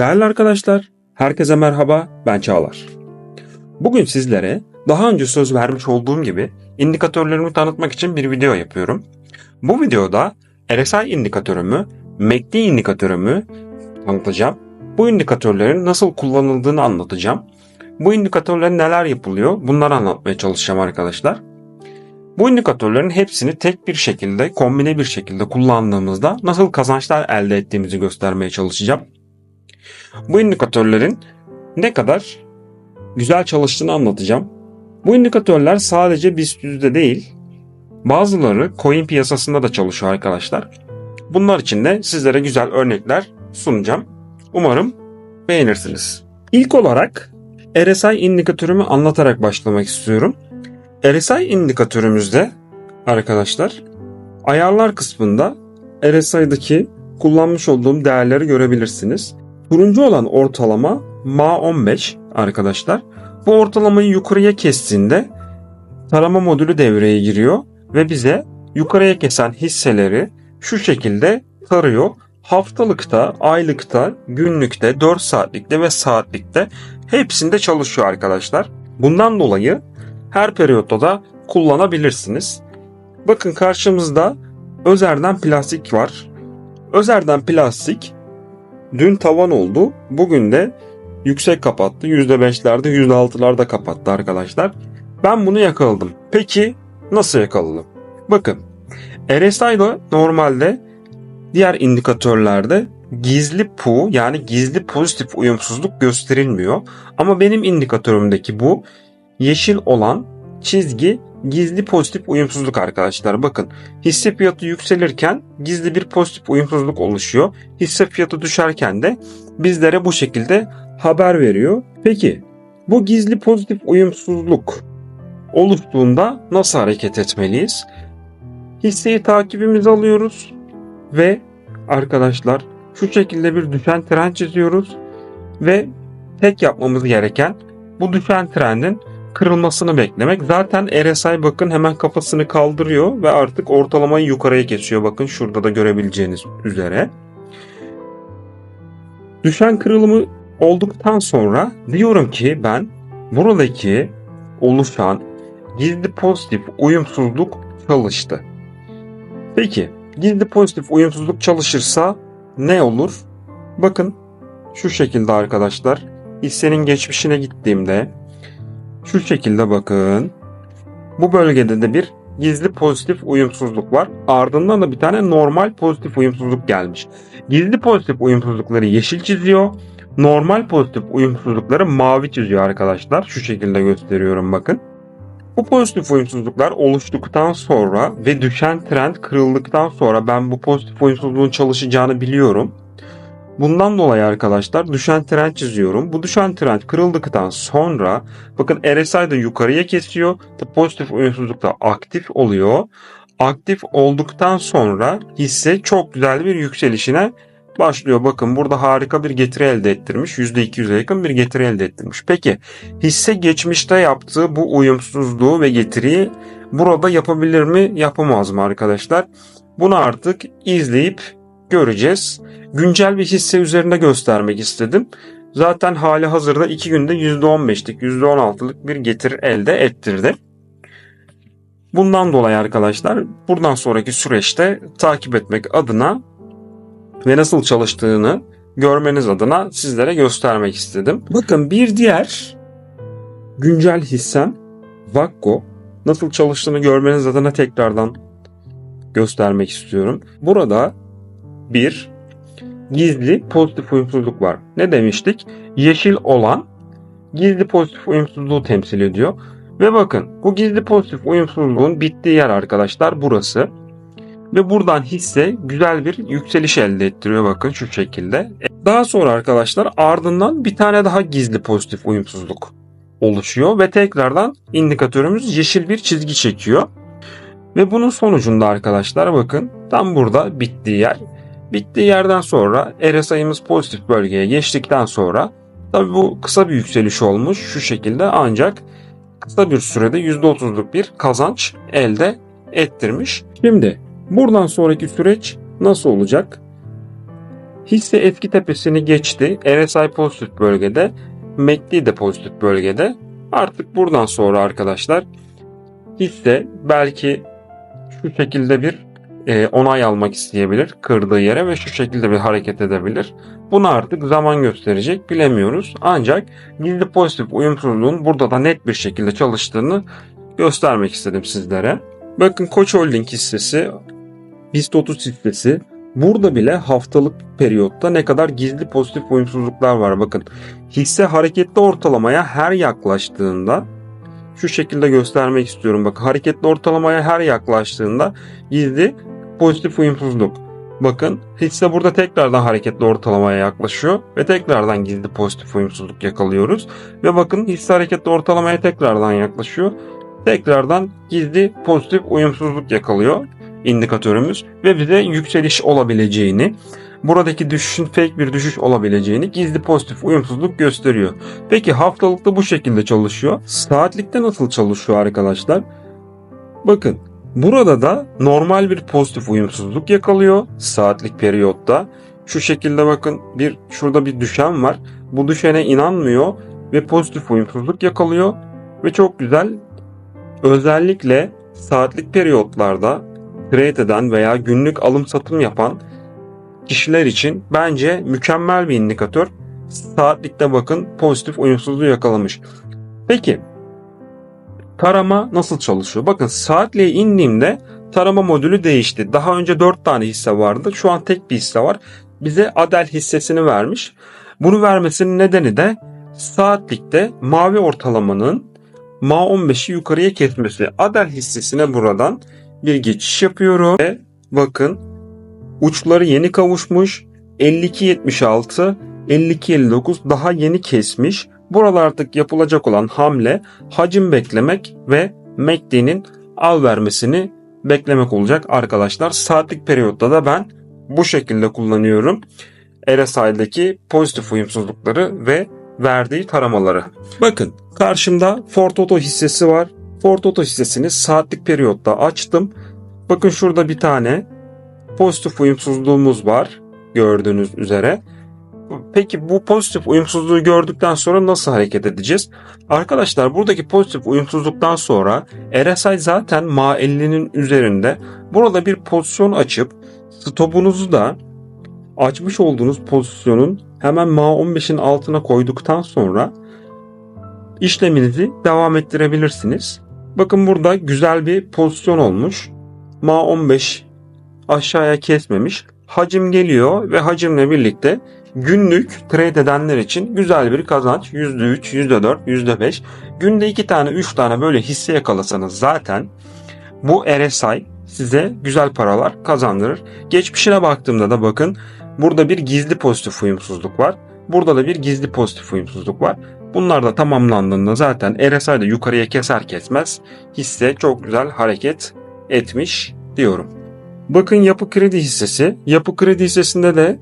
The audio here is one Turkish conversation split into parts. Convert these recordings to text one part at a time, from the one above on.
Değerli arkadaşlar, herkese merhaba, ben Çağlar. Bugün sizlere daha önce söz vermiş olduğum gibi indikatörlerimi tanıtmak için bir video yapıyorum. Bu videoda RSI indikatörümü, MACD indikatörümü tanıtacağım. Bu indikatörlerin nasıl kullanıldığını anlatacağım. Bu indikatörlerin neler yapılıyor bunları anlatmaya çalışacağım arkadaşlar. Bu indikatörlerin hepsini tek bir şekilde, kombine bir şekilde kullandığımızda nasıl kazançlar elde ettiğimizi göstermeye çalışacağım. Bu indikatörlerin ne kadar güzel çalıştığını anlatacağım. Bu indikatörler sadece BIST yüzde değil, bazıları coin piyasasında da çalışıyor arkadaşlar. Bunlar için de sizlere güzel örnekler sunacağım. Umarım beğenirsiniz. İlk olarak RSI indikatörümü anlatarak başlamak istiyorum. RSI indikatörümüzde arkadaşlar ayarlar kısmında RSI'daki kullanmış olduğum değerleri görebilirsiniz. Turuncu olan ortalama MA15 arkadaşlar. Bu ortalamayı yukarıya kestiğinde tarama modülü devreye giriyor ve bize yukarıya kesen hisseleri şu şekilde tarıyor. Haftalıkta, aylıkta, günlükte, 4 saatlikte ve saatlikte hepsinde çalışıyor arkadaşlar. Bundan dolayı her periyotta da kullanabilirsiniz. Bakın karşımızda Özer'den plastik var. Özer'den plastik dün tavan oldu. Bugün de yüksek kapattı. %5'lerde %6'larda kapattı arkadaşlar. Ben bunu yakaladım. Peki nasıl yakaladım? Bakın RSI'da normalde diğer indikatörlerde gizli pu yani gizli pozitif uyumsuzluk gösterilmiyor. Ama benim indikatörümdeki bu yeşil olan çizgi gizli pozitif uyumsuzluk arkadaşlar. Bakın hisse fiyatı yükselirken gizli bir pozitif uyumsuzluk oluşuyor. Hisse fiyatı düşerken de bizlere bu şekilde haber veriyor. Peki bu gizli pozitif uyumsuzluk oluştuğunda nasıl hareket etmeliyiz? Hisseyi takibimize alıyoruz ve arkadaşlar şu şekilde bir düşen trend çiziyoruz ve tek yapmamız gereken bu düşen trendin kırılmasını beklemek. Zaten RSI bakın hemen kafasını kaldırıyor ve artık ortalamayı yukarıya kesiyor. Bakın şurada da görebileceğiniz üzere. Düşen kırılımı olduktan sonra diyorum ki ben buradaki oluşan gizli pozitif uyumsuzluk çalıştı. Peki gizli pozitif uyumsuzluk çalışırsa ne olur? Bakın şu şekilde arkadaşlar hissenin geçmişine gittiğimde şu şekilde bakın. Bu bölgede de bir gizli pozitif uyumsuzluk var. Ardından da bir tane normal pozitif uyumsuzluk gelmiş. Gizli pozitif uyumsuzlukları yeşil çiziyor. Normal pozitif uyumsuzlukları mavi çiziyor arkadaşlar. Şu şekilde gösteriyorum bakın. Bu pozitif uyumsuzluklar oluştuktan sonra ve düşen trend kırıldıktan sonra ben bu pozitif uyumsuzluğun çalışacağını biliyorum. Bundan dolayı arkadaşlar düşen trend çiziyorum. Bu düşen trend kırıldıktan sonra bakın RSI de yukarıya kesiyor. Pozitif uyumsuzluk da aktif oluyor. Aktif olduktan sonra hisse çok güzel bir yükselişine başlıyor. Bakın burada harika bir getiri elde ettirmiş. %200'e yakın bir getiri elde ettirmiş. Peki hisse geçmişte yaptığı bu uyumsuzluğu ve getiriyi burada yapabilir mi yapamaz mı arkadaşlar? Bunu artık izleyip göreceğiz. Güncel bir hisse üzerinde göstermek istedim. Zaten hali hazırda 2 günde %15'lik %16'lık bir getiri elde ettirdi. Bundan dolayı arkadaşlar buradan sonraki süreçte takip etmek adına ve nasıl çalıştığını görmeniz adına sizlere göstermek istedim. Bakın bir diğer güncel hissem Vakko nasıl çalıştığını görmeniz adına tekrardan göstermek istiyorum. Burada bir gizli pozitif uyumsuzluk var. Ne demiştik? Yeşil olan gizli pozitif uyumsuzluğu temsil ediyor. Ve bakın bu gizli pozitif uyumsuzluğun bittiği yer arkadaşlar burası. Ve buradan hisse güzel bir yükseliş elde ettiriyor bakın şu şekilde. Daha sonra arkadaşlar ardından bir tane daha gizli pozitif uyumsuzluk oluşuyor ve tekrardan indikatörümüz yeşil bir çizgi çekiyor. Ve bunun sonucunda arkadaşlar bakın tam burada bittiği yer. Bittiği yerden sonra RSI'miz pozitif bölgeye geçtikten sonra tabi bu kısa bir yükseliş olmuş şu şekilde ancak kısa bir sürede %30'luk bir kazanç elde ettirmiş. Şimdi buradan sonraki süreç nasıl olacak? Hisse eski tepesini geçti. RSI pozitif bölgede. MACD de pozitif bölgede. Artık buradan sonra arkadaşlar hisse belki şu şekilde bir e, onay almak isteyebilir kırdığı yere ve şu şekilde bir hareket edebilir. Bunu artık zaman gösterecek bilemiyoruz. Ancak gizli pozitif uyumsuzluğun burada da net bir şekilde çalıştığını göstermek istedim sizlere. Bakın Koç Holding hissesi, BIST 30 hissesi burada bile haftalık periyotta ne kadar gizli pozitif uyumsuzluklar var. Bakın hisse hareketli ortalamaya her yaklaştığında şu şekilde göstermek istiyorum. Bakın hareketli ortalamaya her yaklaştığında gizli pozitif uyumsuzluk. Bakın hisse burada tekrardan hareketli ortalamaya yaklaşıyor ve tekrardan gizli pozitif uyumsuzluk yakalıyoruz. Ve bakın hisse hareketli ortalamaya tekrardan yaklaşıyor. Tekrardan gizli pozitif uyumsuzluk yakalıyor indikatörümüz ve bize yükseliş olabileceğini, buradaki düşüşün fake bir düşüş olabileceğini gizli pozitif uyumsuzluk gösteriyor. Peki haftalıkta bu şekilde çalışıyor. Saatlikte nasıl çalışıyor arkadaşlar? Bakın burada da normal bir pozitif uyumsuzluk yakalıyor saatlik periyotta. Şu şekilde bakın bir şurada bir düşen var. Bu düşene inanmıyor ve pozitif uyumsuzluk yakalıyor ve çok güzel özellikle saatlik periyotlarda trade eden veya günlük alım satım yapan kişiler için bence mükemmel bir indikatör. Saatlikte bakın pozitif uyumsuzluğu yakalamış. Peki tarama nasıl çalışıyor? Bakın saatliğe indiğimde tarama modülü değişti. Daha önce 4 tane hisse vardı. Şu an tek bir hisse var. Bize Adel hissesini vermiş. Bunu vermesinin nedeni de saatlikte mavi ortalamanın MA15'i yukarıya kesmesi. Adel hissesine buradan bir geçiş yapıyorum ve bakın uçları yeni kavuşmuş 52.76 52.59 daha yeni kesmiş. Buralar artık yapılacak olan hamle hacim beklemek ve MACD'nin al vermesini beklemek olacak arkadaşlar. Saatlik periyotta da ben bu şekilde kullanıyorum. RSI'deki pozitif uyumsuzlukları ve verdiği taramaları. Bakın karşımda Ford Auto hissesi var. Ford Auto hissesini saatlik periyotta açtım. Bakın şurada bir tane pozitif uyumsuzluğumuz var gördüğünüz üzere. Peki bu pozitif uyumsuzluğu gördükten sonra nasıl hareket edeceğiz? Arkadaşlar buradaki pozitif uyumsuzluktan sonra RSI zaten MA50'nin üzerinde. Burada bir pozisyon açıp stopunuzu da açmış olduğunuz pozisyonun hemen MA15'in altına koyduktan sonra işleminizi devam ettirebilirsiniz. Bakın burada güzel bir pozisyon olmuş. MA15 aşağıya kesmemiş. Hacim geliyor ve hacimle birlikte günlük trade edenler için güzel bir kazanç. %3, %4, %5. Günde 2 tane 3 tane böyle hisse yakalasanız zaten bu RSI size güzel paralar kazandırır. Geçmişine baktığımda da bakın burada bir gizli pozitif uyumsuzluk var. Burada da bir gizli pozitif uyumsuzluk var. Bunlar da tamamlandığında zaten RSI de yukarıya keser kesmez hisse çok güzel hareket etmiş diyorum. Bakın yapı kredi hissesi. Yapı kredi hissesinde de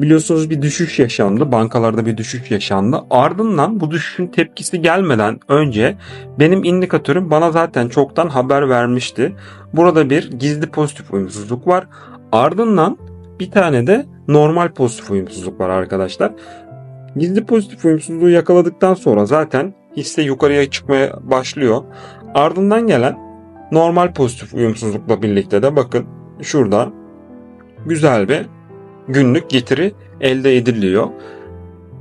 biliyorsunuz bir düşüş yaşandı. Bankalarda bir düşüş yaşandı. Ardından bu düşüşün tepkisi gelmeden önce benim indikatörüm bana zaten çoktan haber vermişti. Burada bir gizli pozitif uyumsuzluk var. Ardından bir tane de normal pozitif uyumsuzluk var arkadaşlar. Gizli pozitif uyumsuzluğu yakaladıktan sonra zaten hisse yukarıya çıkmaya başlıyor. Ardından gelen normal pozitif uyumsuzlukla birlikte de bakın şurada güzel bir günlük getiri elde ediliyor.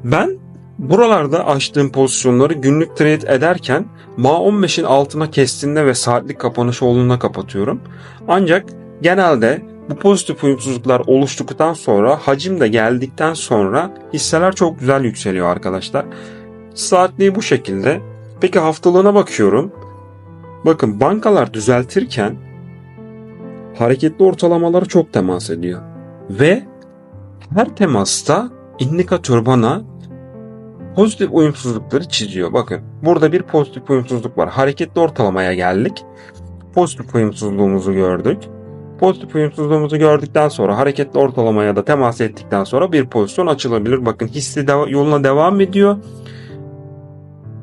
Ben buralarda açtığım pozisyonları günlük trade ederken MA15'in altına kestiğinde ve saatlik kapanış olduğunda kapatıyorum. Ancak genelde bu pozitif uyumsuzluklar oluştuktan sonra hacim de geldikten sonra hisseler çok güzel yükseliyor arkadaşlar. Saatliği bu şekilde. Peki haftalığına bakıyorum. Bakın bankalar düzeltirken hareketli ortalamaları çok temas ediyor. Ve her temasta indikatör bana pozitif uyumsuzlukları çiziyor. Bakın burada bir pozitif uyumsuzluk var. Hareketli ortalamaya geldik. Pozitif uyumsuzluğumuzu gördük. Pozitif uyumsuzluğumuzu gördükten sonra hareketli ortalamaya da temas ettikten sonra bir pozisyon açılabilir. Bakın hisse deva- yoluna devam ediyor.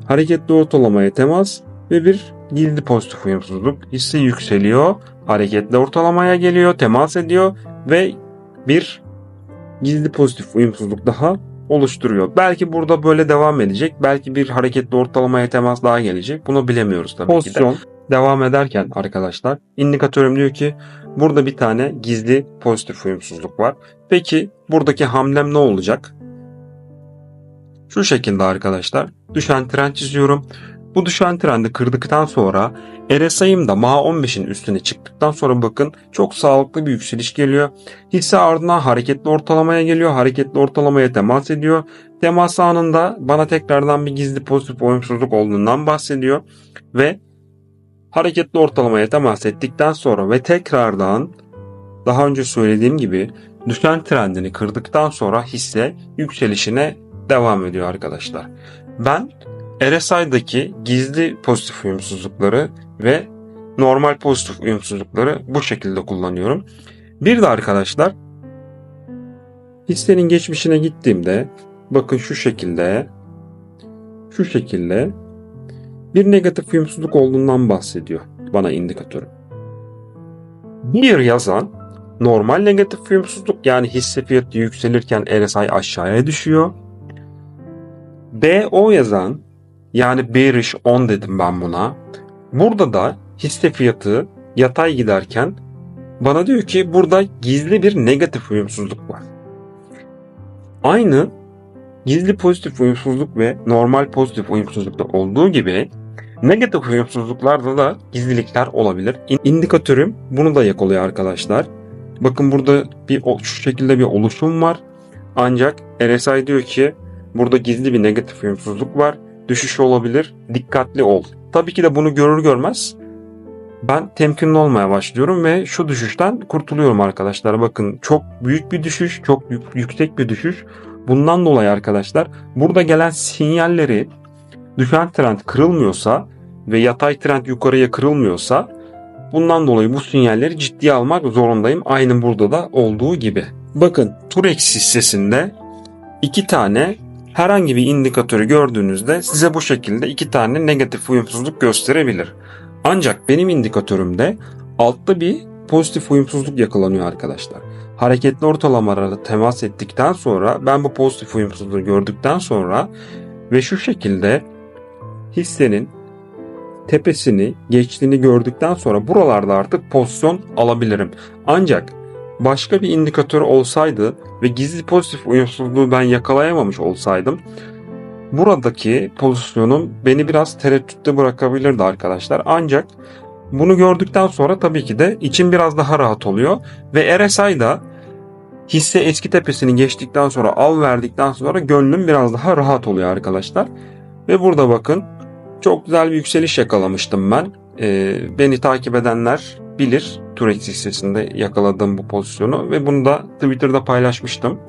Hareketli ortalamaya temas ve bir gizli pozitif uyumsuzluk. Hisse yükseliyor. Hareketli ortalamaya geliyor, temas ediyor ve bir gizli pozitif uyumsuzluk daha oluşturuyor. Belki burada böyle devam edecek. Belki bir hareketli ortalamaya temas daha gelecek. Bunu bilemiyoruz tabii Pozisyon ki de. devam ederken arkadaşlar indikatörüm diyor ki burada bir tane gizli pozitif uyumsuzluk var. Peki buradaki hamlem ne olacak? Şu şekilde arkadaşlar düşen trend çiziyorum. Bu düşen trendi kırdıktan sonra RSI'm da MA15'in üstüne çıktıktan sonra bakın çok sağlıklı bir yükseliş geliyor. Hisse ardından hareketli ortalamaya geliyor. Hareketli ortalamaya temas ediyor. Temas anında bana tekrardan bir gizli pozitif uyumsuzluk olduğundan bahsediyor. Ve hareketli ortalamaya temas ettikten sonra ve tekrardan daha önce söylediğim gibi düşen trendini kırdıktan sonra hisse yükselişine devam ediyor arkadaşlar. Ben RSI'daki gizli pozitif uyumsuzlukları ve normal pozitif uyumsuzlukları bu şekilde kullanıyorum. Bir de arkadaşlar hissenin geçmişine gittiğimde bakın şu şekilde şu şekilde bir negatif uyumsuzluk olduğundan bahsediyor bana indikatörü. Bir yazan normal negatif uyumsuzluk yani hisse fiyatı yükselirken RSI aşağıya düşüyor. BO yazan yani bearish 10 dedim ben buna. Burada da hisse fiyatı yatay giderken bana diyor ki burada gizli bir negatif uyumsuzluk var. Aynı gizli pozitif uyumsuzluk ve normal pozitif uyumsuzlukta olduğu gibi negatif uyumsuzluklarda da gizlilikler olabilir. İn- İndikatörüm bunu da yakalıyor arkadaşlar. Bakın burada bir şu şekilde bir oluşum var. Ancak RSI diyor ki burada gizli bir negatif uyumsuzluk var. Düşüş olabilir. Dikkatli ol. Tabii ki de bunu görür görmez ben temkinli olmaya başlıyorum ve şu düşüşten kurtuluyorum arkadaşlar. Bakın çok büyük bir düşüş, çok yük- yüksek bir düşüş. Bundan dolayı arkadaşlar burada gelen sinyalleri düşen trend kırılmıyorsa ve yatay trend yukarıya kırılmıyorsa bundan dolayı bu sinyalleri ciddiye almak zorundayım. Aynı burada da olduğu gibi. Bakın Turex hissesinde iki tane herhangi bir indikatörü gördüğünüzde size bu şekilde iki tane negatif uyumsuzluk gösterebilir. Ancak benim indikatörümde altta bir pozitif uyumsuzluk yakalanıyor arkadaşlar. Hareketli ortalamalara temas ettikten sonra ben bu pozitif uyumsuzluğu gördükten sonra ve şu şekilde hissenin tepesini geçtiğini gördükten sonra buralarda artık pozisyon alabilirim. Ancak başka bir indikatör olsaydı ve gizli pozitif uyumsuzluğu ben yakalayamamış olsaydım buradaki pozisyonum beni biraz tereddütte bırakabilirdi arkadaşlar. Ancak bunu gördükten sonra tabii ki de içim biraz daha rahat oluyor ve RSI'da hisse eski tepesini geçtikten sonra al verdikten sonra gönlüm biraz daha rahat oluyor arkadaşlar. Ve burada bakın çok güzel bir yükseliş yakalamıştım ben. Ee, beni takip edenler bilir Turex hissesinde yakaladığım bu pozisyonu ve bunu da Twitter'da paylaşmıştım.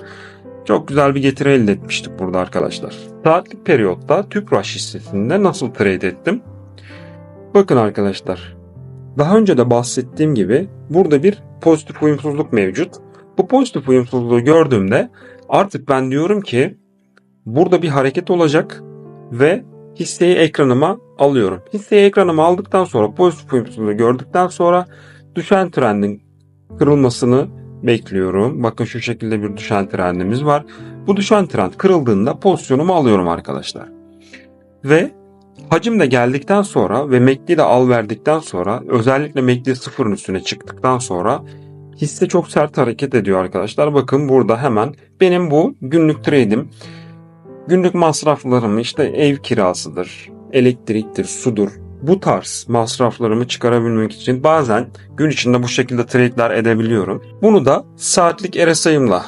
Çok güzel bir getiri elde etmiştik burada arkadaşlar. Saatlik periyotta Tüpraş hissesinde nasıl trade ettim? Bakın arkadaşlar. Daha önce de bahsettiğim gibi burada bir pozitif uyumsuzluk mevcut. Bu pozitif uyumsuzluğu gördüğümde artık ben diyorum ki burada bir hareket olacak ve hisseyi ekranıma alıyorum. Hisseyi ekranıma aldıktan sonra pozitif uyumsuzluğu gördükten sonra düşen trendin kırılmasını bekliyorum. Bakın şu şekilde bir düşen trendimiz var. Bu düşen trend kırıldığında pozisyonumu alıyorum arkadaşlar. Ve hacim de geldikten sonra ve MACD de al verdikten sonra özellikle MACD sıfırın üstüne çıktıktan sonra hisse çok sert hareket ediyor arkadaşlar. Bakın burada hemen benim bu günlük trade'im günlük masraflarımı işte ev kirasıdır, elektriktir, sudur. Bu tarz masraflarımı çıkarabilmek için bazen gün içinde bu şekilde trade'ler edebiliyorum. Bunu da saatlik RSI'ımla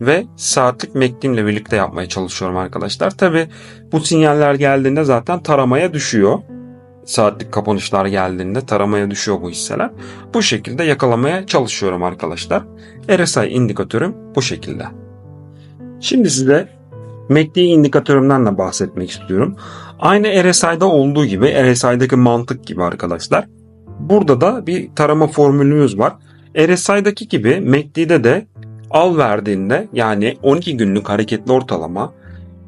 ve saatlik MACD'imle birlikte yapmaya çalışıyorum arkadaşlar. Tabi bu sinyaller geldiğinde zaten taramaya düşüyor. Saatlik kapanışlar geldiğinde taramaya düşüyor bu hisseler. Bu şekilde yakalamaya çalışıyorum arkadaşlar. RSI indikatörüm bu şekilde. Şimdi size MACD indikatörümden de bahsetmek istiyorum. Aynı RSI'da olduğu gibi RSI'daki mantık gibi arkadaşlar. Burada da bir tarama formülümüz var. RSI'daki gibi MACD'de de al verdiğinde yani 12 günlük hareketli ortalama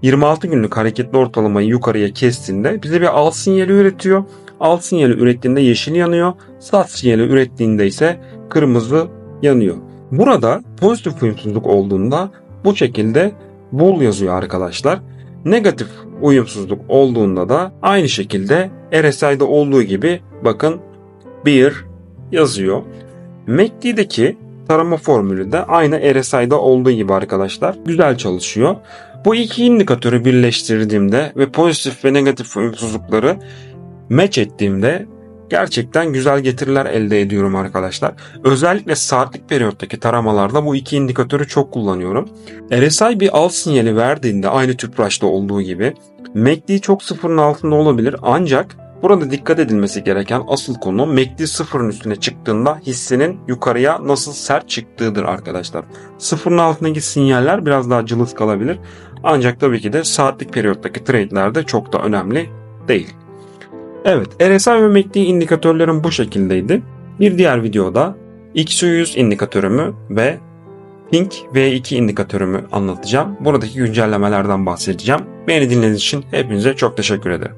26 günlük hareketli ortalamayı yukarıya kestiğinde bize bir al sinyali üretiyor. Al sinyali ürettiğinde yeşil yanıyor. Sat sinyali ürettiğinde ise kırmızı yanıyor. Burada pozitif uyumsuzluk olduğunda bu şekilde bool yazıyor arkadaşlar. Negatif uyumsuzluk olduğunda da aynı şekilde RSI'de olduğu gibi bakın bir yazıyor. MACD'deki tarama formülü de aynı RSI'de olduğu gibi arkadaşlar. Güzel çalışıyor. Bu iki indikatörü birleştirdiğimde ve pozitif ve negatif uyumsuzlukları match ettiğimde gerçekten güzel getiriler elde ediyorum arkadaşlar. Özellikle saatlik periyottaki taramalarda bu iki indikatörü çok kullanıyorum. RSI bir alt sinyali verdiğinde aynı tüpraşta olduğu gibi MACD çok sıfırın altında olabilir ancak burada dikkat edilmesi gereken asıl konu MACD sıfırın üstüne çıktığında hissinin yukarıya nasıl sert çıktığıdır arkadaşlar. Sıfırın altındaki sinyaller biraz daha cılız kalabilir ancak tabii ki de saatlik periyottaki trade'lerde çok da önemli değil. Evet, RSI ve MACD indikatörlerim bu şekildeydi. Bir diğer videoda X100 indikatörümü ve Pink V2 indikatörümü anlatacağım. Buradaki güncellemelerden bahsedeceğim. Beni dinlediğiniz için hepinize çok teşekkür ederim.